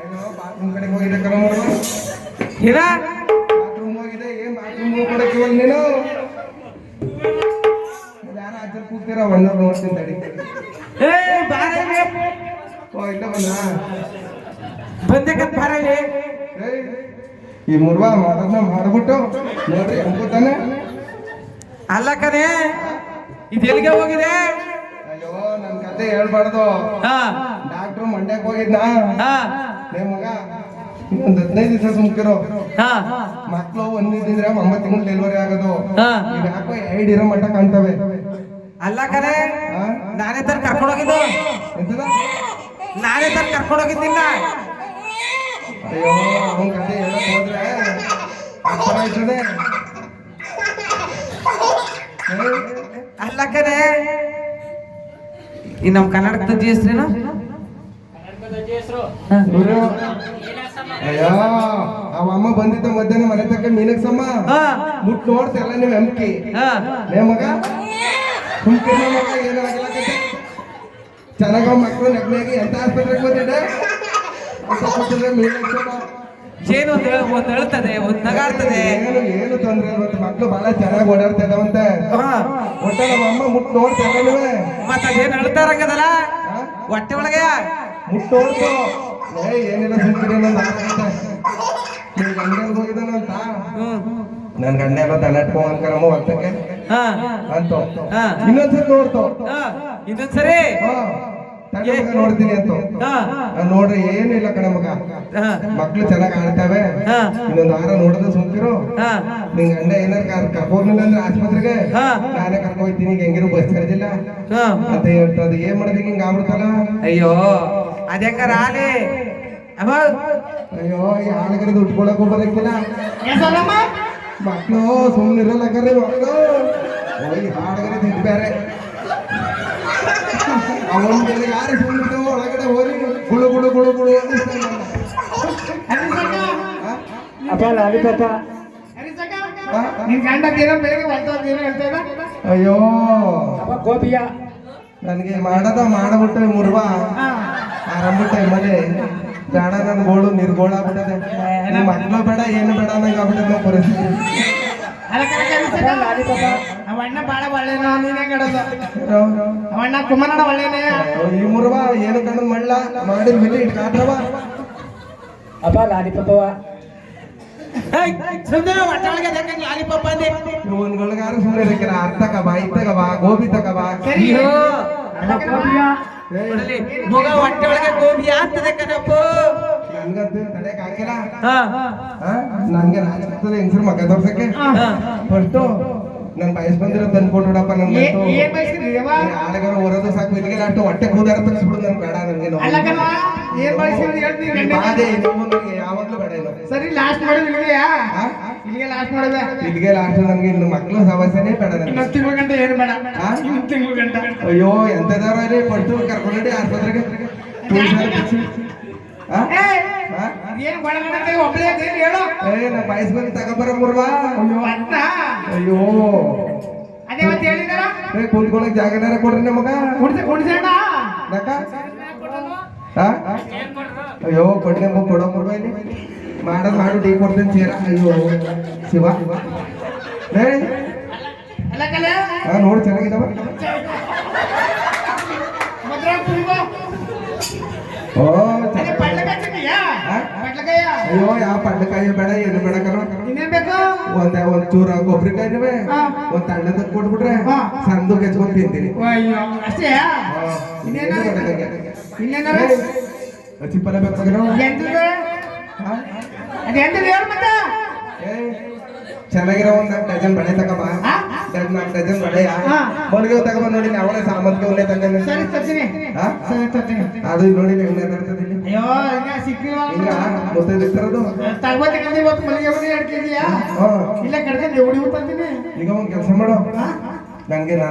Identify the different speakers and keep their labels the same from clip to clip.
Speaker 1: Bathroom ಹೋಗಿದೆ ಕಣ. ನೋಡುವ
Speaker 2: ಹಿರ?
Speaker 1: ಬಾತ್ರೂಮ್ ಹೋಗಿದೆ ಏನ್ ಬಾತ್ರೂಮ್ ಹೋಗ್ಕೊಡಕ್ಕೆ ಇವಾಗ ನೀನು? ಯಾರ ಅಜ್ಜರ್ ಕೂಗ್ತೀರ ಒಂದೋ ನೋಡ್ತೀನಿ ತಡಿ.
Speaker 2: ಏ ಬಾರೇ
Speaker 1: ಓ ಇಲ್ಲ ಬಂದ ಈ ಮೂರ್ವಾ ಮಾಡೋದನ್ನ ಮಾಡ್ಬಿಟ್ಟು ನೋಡ್ರಿ ಅನ್ಕೋತಾನೆ
Speaker 2: ಅಲ್ಲ ಕಣೆ ಇದು ಎಲ್ಲಿಗೆ ಹೋಗಿದೆ?
Speaker 1: ಅಯ್ಯೋ ನನ್ ಕತೆ ಹೇಳ್ಬಾರ್ದು.
Speaker 2: ಹಾ.
Speaker 1: ಡಾಕ್ಟ್ರು ಮಂಡ್ಯಕ್ಕೆ ಹೋಗಿದ್ನಾ?
Speaker 2: ಹಾ.
Speaker 1: ಮಗ ಇನ್ನೊಂದ್ ಹದಿನೈದು ದಿವಸ ಸುಮ್ಕಿರೋ.
Speaker 2: ಹಾ.
Speaker 1: ಮಕ್ಳು ಒಂದಿದ್ರೆ ಒಂಬತ್ತು ತಿಂಗಳು ಡೆಲಿವರಿ ಆಗೋದು.
Speaker 2: ಹಾ.
Speaker 1: ಇವ್ ಯಾಕೋ ಎರಡ್ ಇರೋ ಮಟ್ಟ ಕಾಣ್ತವೆ.
Speaker 2: ಅಲ್ಲ ಕರೆ
Speaker 1: ಹಾ?
Speaker 2: ನಾನೇ ತರ ಕರ್ಕೊಂಡು ಹೋಗಿದ್ದು.
Speaker 1: ಎಂತದ? ನಾನೇ
Speaker 2: ತರ ಕರ್ಕೊಂಡು ಹೋಗಿದ್ದಿಲ್ಲ
Speaker 1: ಅಯ್ಯೋ ಅವನ್ ಕತೆ ಹೇಳಕ್ ಹೋದ್ರೆ ಅರ್ಥ ಆಯ್ತದೆ. ಏ?
Speaker 2: ಅಲ್ಲ ಕರೆ ಈ ನಮ್ ಕನ್ನಡದ ಹೆಸ್ರೇನು?
Speaker 1: ಅವ ಅಮ್ಮ ಬಂದಿದ್ದ ಮಧ್ಯಾಹ್ನ ಮನೆ ತಕ್ಕ ಮೀನಕ್ಸಮ್ಮ ಮುಟ್ ನೋಡ್ತಿರಲ್ಲ ನೀವು ಎಂಕಿ
Speaker 2: ಹಾ.
Speaker 1: ಲೇ ಮಗ ಕುಂತಿನ ಮಗ ಏನೋ ಚೆನ್ನಾಗ ಮಕ್ಕಳು ನಗ್ನಾಗಿ ಎಂತ ಆಸ್ಪತ್ರೆಗೆ ಬಂದಿದ್ದೆ? ಅಂತ ಮೀನಕ್ಸಮ್ಮ
Speaker 2: ಒಂದ್ ಒಂದ್ ಹೇಳ್ತದೆ ಒಂದ್ ನಗಾಡ್ತದೆ.
Speaker 1: ಏನು ಏನು ತೊಂದ್ರೆ ಮಕ್ಕಳು ಬಹಳ ಚೆನ್ನಾಗಿ ಓಡಾಡ್ತಾ ಇದಾವಂತೆ.
Speaker 2: ಹಾ.
Speaker 1: ಒಟ್ಟ ನಮ್ಮ ಅಮ್ಮ ಮುಟ್ ನೋಡ್ತಾ ನೀವೇ.
Speaker 2: ಮತ್ತ ಅದೇನ್ ಹೇಳ್ತಾರಂಗದಲ್ಲ ಹೊಟ್ಟೆ ಒಳಗೆ.
Speaker 1: ಮುಟ್ ಏ ಏನಿಲ್ಲ ಸುಮ್ಕಿರಿ ನಂದು ಆಗತ್ತೆ ನಿನ್ ಗಂಡ ಹೋಗಿದ್ದಾನಂತ
Speaker 2: ಹ್ಮ್
Speaker 1: ನನ್ ಗಂಡ ಎಲ್ಲ ತಲೆಟ್ಕೊ ಅನ್ಕರಮ್ಮ
Speaker 2: ಹಾ.
Speaker 1: ಅಂತ. ಇನ್ನೊಂದ್ಸರಿ ನೋಡ್ತು.
Speaker 2: ಹಾ. ಇದೊಂದ್ ಸರಿ
Speaker 1: ಹಾ, ತಡಿ ನೋಡ್ತೀನಿ ಅಂತ. ನೋಡ್ರಿ ಏನಿಲ್ಲ ಕಣ ಮಗ. ಮಕ್ಳು ಚೆನ್ನಾಗ್ ಆಡ್ತಾವೆ
Speaker 2: ಹಾ.
Speaker 1: ಇನ್ನೊಂದ್ ವಾರ ನೋಡಿದ್ರೆ ಸುಮ್ಕಿರು.
Speaker 2: ಹಾ.
Speaker 1: ನಿಂಗ್ ಗಂಡ ಏನಾರ ಕರ್ಕೋಗ್ಲಿಲ್ಲ ಅಂದ್ರೆ ಆಸ್ಪತ್ರೆಗೆ. ನಾನೇ ಕರ್ಕೋಗ್ತೀನಿ ಹೋಗ್ತೀನಿ ಹೆಂಗಿರು ಬಸ್
Speaker 2: ಕರೆದಿಲ್ಲ.
Speaker 1: ಅಂತ ಹೇಳ್ತದ ಏನ್ ಮಾಡಿದ್ರೆ ಹಿಂಗ ಆಗ್ಬಿಡ್ತಲ್ಲ?
Speaker 2: ಅಯ್ಯೋ. ಆಲಿ? ಅಮ್ಮ?
Speaker 1: ಅಯ್ಯೋ ಈ ಬರಕ್ಕಿಲ್ಲ ಮಕ್ಳು ಸುಮ್ಮನಿರಲ್ಲ ಕರೆ ಬೇರೆ ಅವನ ಮೇಲೆ ಯಾರು ಸುಮ್ಮನೆ ಒಳಗಡೆ ಹೋಗಿ ಗುಳು ಗುಳು ಗುಳು ಗುಳು?
Speaker 3: ಅಪ್ಪ? ನಿನ್ ಗಂಡ ಬೇರೆ?
Speaker 1: ಅಯ್ಯೋ.
Speaker 3: ಅಪ್ಪ ಗೋಪಿಯ.
Speaker 1: ನನಗೆ ಮಾಡದ ಮಾಡಬಿಟ್ಟು ಮುರ್ವಾ. ಆರಂಭ ಟೈಮಲ್ಲಿ ಬೇಡ ನನ್ ಗೋಳು ನಿರ್ಗೋಳ ಆಗ್ಬಿಟ್ಟದೆ. ನಿಮ್ಮ ಬೇಡ ಏನು ಬೇಡ ನಂಗೆ ಆಗ್ಬಿಟ್ಟದೆ ಪರಿಸ್ಥಿತಿ.
Speaker 3: ಅಲ್ಲ ಕರೆಕ್ಟ್ ಅನಿಸ್ತದ?
Speaker 1: ಅಪ್ಪ ಲಾಲಿಪಾಪ.
Speaker 3: ಅವ ಅಣ್ಣ ಬಾಳ ಒಳ್ಳೆನೋ ನೀನೇ ಕಡದ. ಕುಮಾರಣ್ಣ ಒಳ್ಳೆನೇ.
Speaker 1: ಈ ಮುರ್ವ ಏನು ಮಳ್ಳ? ಮಾಡಿದ
Speaker 3: ಅಪ್ಪ
Speaker 1: ಇವನ್ಗಳಿಗಾರು ಸುಮ್ಮನೆ ಅರ್ಥ ಕಬಾ ಇತ್ತಗಬಾ ಗೋಬಿ ತಗಬಾ
Speaker 3: ಸರಿ.
Speaker 2: ಮಗ ಹೊಟ್ಟೆ ಒಳಗೆ ಗೋಬಿ ಆಗ್ತದೆ ಕಣಪ್ಪ.
Speaker 1: ನನ್ಗಂತೂ ತಡೆಯಕ್ ಆಗಿಲ್ಲ
Speaker 2: ಹಾ.
Speaker 1: ಆ? ನನ್ಗೆ ನಾಚಿಸ್ತದೆ ಹೆಂಗಸರು ಮಗ ತೋರ್ಸಕ್ಕೆ. ಹೊರ್ತು ನನ್ ಬಯಸ್ ಬಂದಿರೋ
Speaker 3: ಏನ್ ಬಯಸಿದ್ರಿ ಯವ್ವ?
Speaker 1: ಆಳಗಾರ ಹೊರದು ಸಾಕು ಇಲ್ಲಿಗೆ ಅಷ್ಟು ಹೊಟ್ಟೆ ಕೂದಾರ ತಗ್ಸ್ಬಿಡು ನನ್ ಬೇಡ ನನ್ಗೆ ನೋವು.
Speaker 3: ಅಲ್ಲ ಕಣವ ಏನ್ ಬಯಸಿದ್ರಿ ಹೇಳ್ತೀನಿ
Speaker 1: ಈ
Speaker 3: ಗಂಡ.
Speaker 1: ಬಾಧೆ ಈ ನೋವು ನನಗೆ ಯಾವಾಗ್ಲೂ ಬೇಡ
Speaker 3: ಸರಿ ಲಾಸ್ಟ್ ಮಾಡೋದು ಇಲ್ಲಿಗೆಯಾ
Speaker 1: ಆ?
Speaker 3: ಇಲ್ಲಿಗೆ ಲಾಸ್ಟ್ ಮಾಡೋದ
Speaker 1: ಇಲ್ಲಿಗೆ ಲಾಸ್ಟ್ ನನ್ಗೆ ಇನ್ನು ಮಕ್ಳು ಸಮಸ್ಯೆನೇ ಬೇಡ ನನಗೆ
Speaker 3: ಇನ್ನೊಂದು ತಿಂಗಳು ಗಂಟೆ ಏನು ಬೇಡ
Speaker 1: ಆ?
Speaker 3: ಇನ್ನೊಂದು ತಿಂಗಳು ಗಂಟೆ
Speaker 1: ಅಯ್ಯೋ ಎಂತದಾರ ಪಟ್ಟು ಕರ್ಕೊಂಡಿ ಆಸ್ಪತ್ರೆಗೆ ಟ್ಯೂಷನ್ ಬಿಡ್ಸಿ. ಆ?
Speaker 3: ಏ, ಏನ್ ಒಳಗಡೆ ಒಬ್ಬಳೇ ಅದೇನ್ ಹೇಳು?
Speaker 1: ಏ ನಾ ಬಯಸ್ ಬಂದು ತಗೊಂಬರ ಮುರ್ವಾ.
Speaker 3: ಅಯ್ಯೋ ಅಣ್ಣ.
Speaker 1: ಅಯ್ಯೋ.
Speaker 3: ಅದೇ ಮತ್ತೆ ಹೇಳಿದಾರ?
Speaker 1: ಏ ಕುಂತ್ಕೊಳಕ್ ಜಾಗನಾರ ಕೊಡ್ರಿ ನಮಗ?
Speaker 3: ಕುಡಿಸ ಕುಡಿಸೋಣ
Speaker 1: ಯಾಕ? ಅಯ್ಯೋ ಕೊಡ್ನೆಂಬ ಕೊಡೋ ಮುರ್ವಾ ಇಲ್ಲಿ. ಮಾಡೋದ್ ಮಾಡು ಟೀ ಕೊಡ್ತೀನಿ ಚೀರ. ಅಯ್ಯೋ ಶಿವ. ಏ?
Speaker 3: ಅಲ್ಲ ಕಲೆ.
Speaker 1: ಆ, ನೋಡು
Speaker 3: ತುಂಬ
Speaker 1: ಓ ಅಯ್ಯೋ ಯಾವ ಪಡ್ಡಕಾಯಿ ಬೇಡ ಏನು ಬೇಡ
Speaker 3: ಕರೋ
Speaker 1: ಒಂದ ಒಂದ್ ಚೂರ ಕೊಬ್ಬರಿಕಾಯಿನವೆ. ಒಂದ್ ತಣ್ಣದ ಕೊಟ್ಬಿಟ್ರೆ. ಸಂದು ಕೆಚ್ಕೊಂಡ್ ತಿಂತೀನಿ.
Speaker 3: ಅಷ್ಟೇ?
Speaker 1: ಬೇಕಾಗಿರೋ
Speaker 3: ಮತ್ತೆ.
Speaker 1: ಚೆನ್ನಾಗಿರೋ ಒಂದ್ ನಾಲ್ಕು ಡಜನ್ ಬಳೆ ತಗಬ.
Speaker 3: ಹಾ?
Speaker 1: ನಾಲ್ಕು ಡಜನ್ ಬಳೆಯ.
Speaker 3: ಹಾ.
Speaker 1: ಮನೆಗೆ ತಗೊಂಡ್ ನೋಡಿ ಅವಳೆ ಸಾಮರ್ಥ್ಯ ಒಳ್ಳೆ ಅದು ನೋಡಿ ಹೆಂಗ್ ಮಾತಾಡ್ತದೆ
Speaker 3: ಅಯ್ಯೋ
Speaker 1: ಇರ್ತಿರೋದು
Speaker 3: ಇವತ್ತು ಮಲ್ಲಿಗೆ ಮನೆ ಎರಡು. ಇಲ್ಲ ಕಡ್ಕೊಂಡು ಎವಡಿ ತಂತೀನಿ
Speaker 1: ಈಗ ಒಂದ್ ಕೆಲಸ ಮಾಡು. ನಂಗೆ ನಾ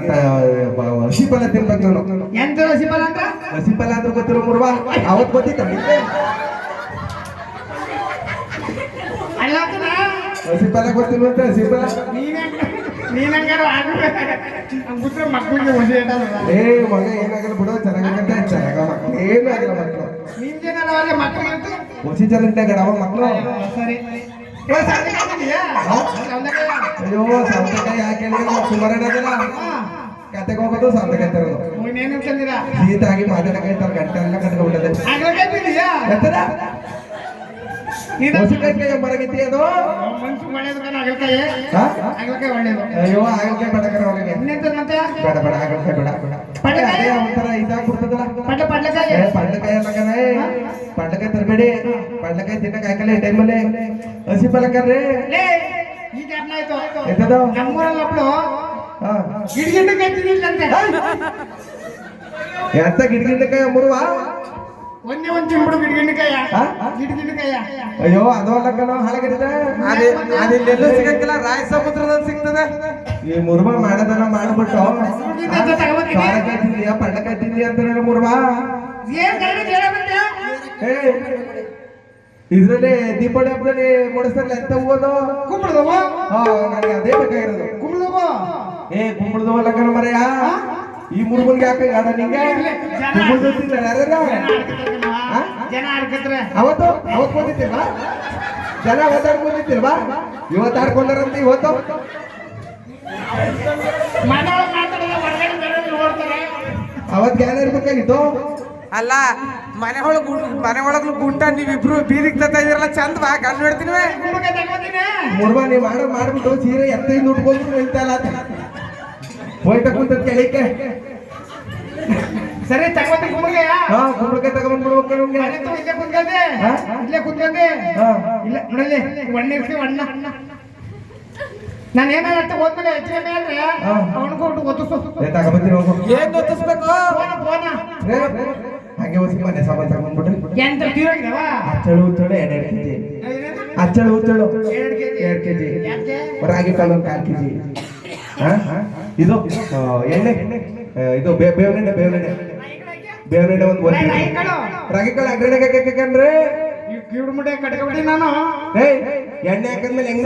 Speaker 1: ಹಸಿ ಫಲ ತಿನ್ಬೇಕು ನಾನು
Speaker 3: ಎಂತ ಸಿಂಬಲ್ ಅಂತ
Speaker 1: ಹಸಿ ಫಲ ಅಂದ್ರೆ ಗೊತ್ತಿರೋ ಮುರ್ವಾ. ಅವತ್ ಗೊತ್ತಿತ್ತ
Speaker 3: ಅಲ್ಲ ಅಂತನಾ?
Speaker 1: ಹಸಿ ಫಲ ಗೊತ್ತಿಲ್ವಂತೆ ಹಸಿ ಫಲ?
Speaker 3: ನೀನೇ ನೀನ್ ಹಂಗಾರ ನಮ್ ಬಿಟ್ರೆ ಮಕ್ಕಳಿಗೆ ಹೊಸ
Speaker 1: ಏ ಮಗ ಏನಾಗಲ್ಲ ಬಿಡು ಚೆನ್ನಾಗಂತೆ ಏನು ಆಗಿಲ್ಲ
Speaker 3: ಸರಿ.
Speaker 1: ಅಯ್ಯೋ ಸೌತೆಕಾಯಿ ಹೇಳಿದ್ರೆ? ಸುಮಾರು
Speaker 3: ಹಾ.
Speaker 1: ಕತೆಗೆ ಹೋಗೋದು
Speaker 3: ತಂದಿರಾ?
Speaker 1: ಗೀತಾಗಿ ಮಾತಾಡಕ್ಕೆ ಗಂಟೆ ಎಲ್ಲ ಕಟ್ಕೊಂಡ್ಬಿಟ್ಟದೆ
Speaker 3: ಹಾಗಲಕಾಯಿ ತಂದಿದ್ಯಾ?
Speaker 1: ಎತ್ತದ
Speaker 3: ನೀನು
Speaker 1: ಹೊಸಕಾಯಿ ಅದು?
Speaker 3: ಮನ್ಸು ಒಳ್ಳೇದು ಕಣ? ಹಾಗಲಕಾಯಿ ಒಳ್ಳೇದು.
Speaker 1: ಅಯ್ಯೋ ಆಗಲ್ಕಾಯಿ
Speaker 3: ಇನ್ನೆಂತ ಮತ್ತೆ?
Speaker 1: ಬೇಡ ಬೇಡ ಆಗಲ್ಕಾಯಿ ಬೇಡ. ಬೇಡ
Speaker 3: ಪಡ್ಲಕಾಯಿ?
Speaker 1: ಅದೇ ಒಂಥರ ಇದಾಗ್ಬಿಡ್ತದಲ್ಲ
Speaker 3: ಪಡ್ಲ ಪಡ್ಲಕಾಯಿ
Speaker 1: ಏ, ಪಡ್ಲಕಾಯಿ ತರಬೇಡಿ. ಪಡ್ಲಕಾಯಿ ತಿನ್ನಕ್ ಹಾಕಲ್ಲ ಈ ಟೈಮಲ್ಲಿ ಹಸಿ ಪಲಕರ್ರಿ.
Speaker 3: ಈಗ ಏನಾಯ್ತು
Speaker 1: ಎತ್ತದು
Speaker 3: ನಮ್ಮೂರಲ್ಲಿ ಒಬ್ಳು ಗಿಡಗಿಡಕಾಯಿ ತಿಂದಿಲ್ಲಂತೆ
Speaker 1: ಎಂತ ಗಿಡಗಿಡಕಾಯಿ ಮುರುವ
Speaker 3: ಒಂದೇ ಒಂದ್ ಚಿಂಬುಡು ಗಿಡಗಿಡಕಾಯ
Speaker 1: ಹಾ?
Speaker 3: ಗಿಡಗಿಡಕಾಯ
Speaker 1: ಅಯ್ಯೋ ಅದು ಅಲ್ಲ ಕಣ ಹಾಳಾಗಿದೆ
Speaker 2: ಅದೇ ಅದಿಲ್ಲೆಲ್ಲೂ ಸಿಗಕ್ಕಿಲ್ಲ ರಾಯ ಸಮುದ್ರದಲ್ಲಿ ಸಿಗ್ತದೆ.
Speaker 1: ಈ ಮುರ್ಮ ಮಾಡೋದನ್ನ ಮಾಡ್ಬಿಟ್ಟು.
Speaker 3: ಕಾಯ್ತಿದ್ಯಾ ಅಂತ
Speaker 1: ಕಾಯ್ತಿದ್ಯಾ ತಿಂದಿಯಾ ಪಡ್ಲಕಾಯಿ ತಿಂದಿ ಅಂತ ಮುರ್ಮ. ಇದ್ರಲ್ಲಿ ದೀಪಾವಳಿ ಹಬ್ಬದಲ್ಲಿ ಮುಡಿಸ್ತಾರಲ್ಲ ಎಂತ ಹೂವದು
Speaker 3: ಕುಂಬಳದವ
Speaker 1: ಹಾ ನನಗೆ ಅದೇ ಬೇಕಾಗಿರೋದು
Speaker 3: ಕುಂಬಳದವ
Speaker 1: ಏ ಕುಂಬಳದ ಲಕ್ಕನ ಮರೆಯಾ? ಮರೆಯ ಈ ಮುರ್ಮನ್ಗೆ ಯಾಕೆ ಆಡ ನಿಂಗೆ?
Speaker 3: ಜನ ಆಡ್ಕತ್ರೆ
Speaker 1: ಅವತ್ತು? ಅವತ್ತು ಬಂದಿತ್ತಿಲ್ವಾ ಜನ ಅವತ್ತಾಡ್ ಬಂದಿತ್ತಿಲ್ವಾ ಇವತ್ತು ಆಡ್ಕೊಂಡಾರಂತ ಇವತ್ತು? ಅವತ್ ಗ್ಯಾಲ ಇರ್ಬೇಕಾಗಿತ್ತು
Speaker 2: ಅಲ್ಲ ಮನೆ ಒಳಗ್ ಮನೆ ಒಳಗ್ ಗುಂಟ ನೀವಿಬ್ರು ಬೀದಿಗ್ ತತ್ತ ಇದಿರಲ್ಲ ಚಂದ ಬಾ ಗಂಡು ನೋಡ್ತೀನಿ
Speaker 3: ಕುಂಬಳಕಾಯಿ ನೀವು
Speaker 1: ಮಾಡ ನೀ ಮಾಡೋ ಮಾಡ್ಬಿಟ್ಟು ಸೀರೆ ಎತ್ತೈದು ಉಟ್ಕೊಂಡು ನಿಲ್ತಲ್ಲ ಹೋಯ್ತ ಕೂತದ್ ಕೆಳಕ್ಕೆ
Speaker 3: ಸರಿ ತಗೋತಿ ಕುಂಬಳಕಾಯ
Speaker 1: ಹಾ ಕುಂಬಳಕಾಯಿ ತಗೊಂಡ್ಬಿಡ್ಬೇಕು ನಮ್ಗೆ.
Speaker 3: ಮನೆ ತಗೋ ಇಲ್ಲೇ ಕುಂತ್ಕೊಂಡೆ.
Speaker 1: ಹಾ?
Speaker 3: ಇಲ್ಲೇ ಕುಂತ್ಕೊಂಡೆ.
Speaker 1: ಹಾ.
Speaker 3: ಇಲ್ಲ ನೋಡಲ್ಲಿ ಒಣ್ಣ ಇರ್ಸಿ ಒಣ್ಣ. ನಾನು ಏನಾರ ಅಂತ ಹೋದ್ಮೇಲೆ ಹೆಚ್ಚಿಗೆ ಮೇಲೆ
Speaker 1: ಹಾ.
Speaker 3: ಅವನಿಗೂ ಒಟ್ಟು ಒತ್ತಿಸು.
Speaker 1: ಏ ತಗೊಂಬತ್ತೀನಿ ಹೋಗು
Speaker 2: ಏನ್ ಗೊತ್ತಿಸ್ಬೇಕು
Speaker 3: ಫೋನ ಫೋನ.
Speaker 1: ರೇ, ಹಾಗೆ ಹೊಸಿ ಮನೆ ಸಾಮಾನು ತಗೊಂಡ್ಬಿಟ್ರಿ
Speaker 3: ಎಂತ ತೀರೋಗಿದವ
Speaker 1: ಅಚ್ಚಳು ಉಚ್ಚಳು ಎರಡು ಕೆಜಿ. ಅಚ್ಚಳು ಉಚ್ಚಳು. ಎರಡು ಕೆಜಿ.
Speaker 3: ಯಾಕೆ?
Speaker 1: ರಾಗಿ ಒಂದು ಕಾಲು ಕೆಜಿ. ಇದು ಎಣ್ಣೆ. ಇದು ಬೇವನೆಣ್ಣೆ ಬೇವನೆಣ್ಣೆ ಬೇವನೆಣ್ಣೆ ಒಂದು ಒಂದು.
Speaker 3: ರಾಗಿ ಕಾಳು.
Speaker 1: ಅಗ್ರಣೆ ಹಾಕಂದ್ರೆ
Speaker 3: ನಾನು.
Speaker 1: ಎಣ್ಣೆ ಹಾಕಂದ್ಮೇಲೆ ಹೆಂಗ್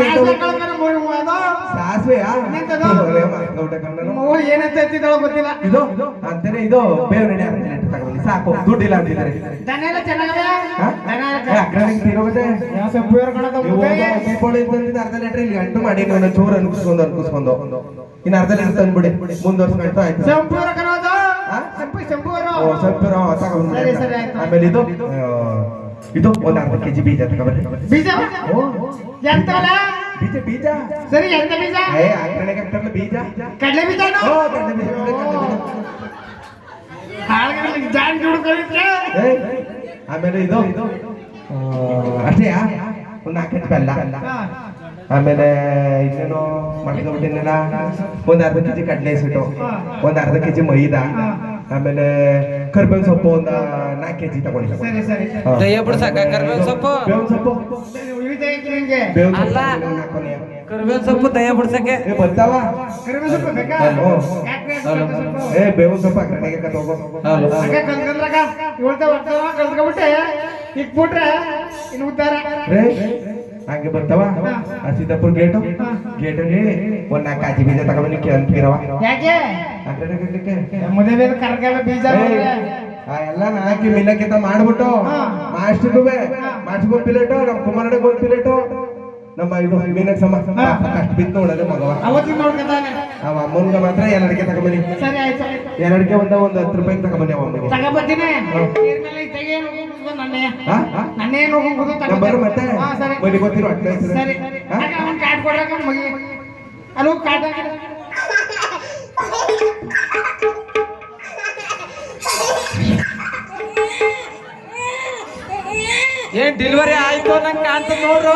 Speaker 3: ಸಾಸ್ವೆ ಗೊತ್ತಿಲ್ಲ.
Speaker 1: ಇದು ಅಂತಾನೆ ಇದು ಬೇವಿನೆಣ್ಣೆ ಸಾಕು ಅಂತಿದ್ದಾರೆ? ದೀಪಾವಳಿ ಅರ್ಧ ಲೀಟರ್ ಇಲ್ಲಿ. ಗಂಟು ಮಾಡಿ ಚೂರ್ ಚೂರು ಅನ್ಕಿಸ್ಕೊಂಡು ಅನ್ಕಿಸ್ಕೊಂಡು ಇನ್ನು ಅರ್ಧ ಲೀಟರ್ ತಂದ್ಬಿಡಿ. ಮುಂದುವರ್ಸ್ಕೊಳ್ತಾ ಆಯ್ತು? ಓ, ತಗೊಂಡು
Speaker 3: ಸರಿ, ಸರಿ.
Speaker 1: ಆಮೇಲೆ ಇದು? ಇದು ಒಂದು ಅರ್ಧ ಕೆಜಿ ಬೀಜ
Speaker 3: ಬೀಜ?
Speaker 1: ಓ.
Speaker 3: ಎಂತವಲ್ಲ?
Speaker 1: ಬೀಜ ಬೀಜ?
Speaker 3: ಸರಿ ಎಂತ ಬೀಜ?
Speaker 1: ಏ ಅಗ್ರಣೆಗೆ ಹಾಕ್ತಾರಲ್ಲ ಬೀಜ?
Speaker 3: ಕಡಲೆ ಬೀಜನು?
Speaker 1: ಓ ಕಡಲೆ ಬೀಜ ಕಡಲೆ ಬೀಜ
Speaker 3: ಹಾಳ್ಗಳಿಗೆ ಜಾನ್ ಗಿಡ
Speaker 1: ಆಮೇಲೆ ಇದು ಅಷ್ಟೇ ಒಂದು ನಾಲ್ಕು ಬೆಲ್ಲ. ಆಮೇಲೆ ಇನ್ನೇನು ಮಾಡ್ಕೊಂಡ್ಬಿಟ್ಟಿನೆಲ್ಲ ಒಂದು ಅರ್ಧ ಕೆಜಿ ಕಡಲೆ ಸಿಟ್ಟು ಒಂದು ಅರ್ಧ ಕೆಜಿ ಮೈದಾ ಆಮೇಲೆ ಕರ್ಬೇವಿನ ಸೊಪ್ಪು ಒಂದ ನಾಲ್ಕು ಕೆಜಿ ತಗೊಳ್ಳಿ
Speaker 3: ಸರಿ ಸರಿ
Speaker 2: ಬಿಡ್ಸಕ್ಕ ಕರ್ಬೇವಿನ ಸೊಪ್ಪು?
Speaker 1: ಬೇವಿನ ಸೊಪ್ಪು. ಬೇವಿನ
Speaker 2: ಅಲ್ಲ.
Speaker 1: ಸೊಪ್ಪು ಹಾಕ್ಕೊನಿ.
Speaker 2: ಕರ್ಬೇವಿನ ಸೊಪ್ಪು ದಯ್ಯ ಬಿಡ್ಸಕ್ಕೆ?
Speaker 1: ಏ ಬರ್ತಾವ?
Speaker 3: ಸೊಪ್ಪು ಬೇಕಾ?
Speaker 1: ಏ ಬೇವಿನ ಸೊಪ್ಪು ಕತ್ತೋಗೋ
Speaker 3: ಕಲ್ತ್ಕೊಂಡ್ಬಿಟ್ಟೆ? ಇಕ್ಬಿಟ್ರೆ ಇನ್ನು ಉದ್ದಾರ?
Speaker 1: ರೇ ಹಂಗೆ ಬರ್ತಾವ? ಆ ಸೀತಾಪುರ ಗೇಟು ಗೇಟಲ್ಲಿ ಒಂದ್ ನಾಲ್ಕು ಕಾಜಿ ಬೀಜ ತಗೊಂಡು ಕೇಳ್ತೀರವ
Speaker 3: ಯಾಕೆ ಬೀಜ
Speaker 1: ಎಲ್ಲ ಮಾಡ್ಬಿಟ್ಟು
Speaker 3: ಹಾ.
Speaker 1: ಮಾಸ್ಟರ್ಗುವೆ ಪಿಲೇಟು ನಮ್ಮ ಕುಮಾರ್ ಗೋಲ್ ಪಿಲೇಟು. ನಮ್ಮ ಇದು ಮೀನಕ್ ಸಮ. ಅಷ್ಟು ಬಿತ್ತು ನೋಡೋದು ಮಗವ. ಅವ ಅಮ್ಮನ್ಗ ಮಾತ್ರ ಎರಡಕ್ಕೆ ತಗೊಂಬನಿ
Speaker 3: ಸರಿ ಆಯ್ತು.
Speaker 1: ಎರಡಕ್ಕೆ ಒಂದ ಒಂದ್ ಹತ್ತು ರೂಪಾಯಿ ತಗೊಂಬನಿ ಅವ
Speaker 3: ನನ್ನೇ?
Speaker 1: ಹಾ?
Speaker 3: ನನ್ನೇನು
Speaker 1: ಮತ್ತೆ?
Speaker 3: ಹಾ ಸರಿ.
Speaker 1: ಗೊತ್ತಿರೋ
Speaker 3: ಅವ್ನ್ ಕಾರ್ಡ್ ಮಗಿ ಹಾಕಿದ
Speaker 2: ಏನ್ ಡೆಲಿವರಿ ಆಯ್ತು ನಂಗೆ ಕಾಣ್ತದ ನೋಡ್ರು.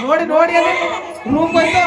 Speaker 2: ನೋಡಿ ನೋಡಿ ಅದೇ ರೂಮ್ ಹೋಯ್ತು